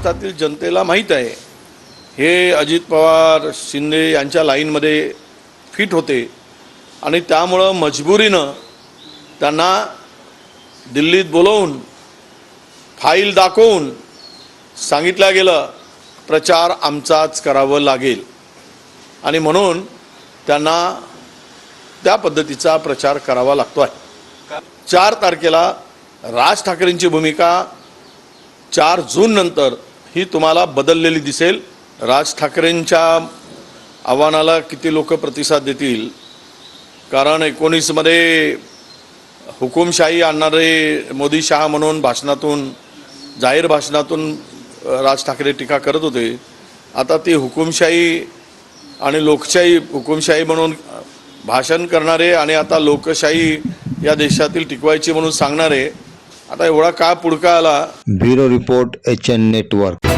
महाराष्ट्रातील जनतेला माहीत आहे. हे अजित पवार शिंदे यांच्या लाईनमध्ये फिट होते. आणि त्यामुळं मजबुरीनं त्यांना दिल्लीत बोलवून फाईल दाखवून सांगितलं गेलं प्रचार आमचाच करावं लागेल. आणि म्हणून त्यांना त्या पद्धतीचा प्रचार करावा लागतो आहे चार तारखेला राज ठाकरेंची भूमिका चार जून नंतर ही तुम्हाला बदललेली दिसेल. राज ठाकरेंच्या आव्हानाला किती लोक प्रतिसाद देतील? कारण एकोणीसमध्ये हुकुमशाही आणणारे मोदी शहा म्हणून भाषणातून जाहीर भाषणातून राज ठाकरे टीका करत होते. आता ती हुकुमशाही आणि लोकशाही हुकुमशाही म्हणून भाषण करणारे आणि आता लोकशाही या देशातील टिकवायची म्हणून सांगणारे आता एवढा का पुढका आला? Bureau report H N network.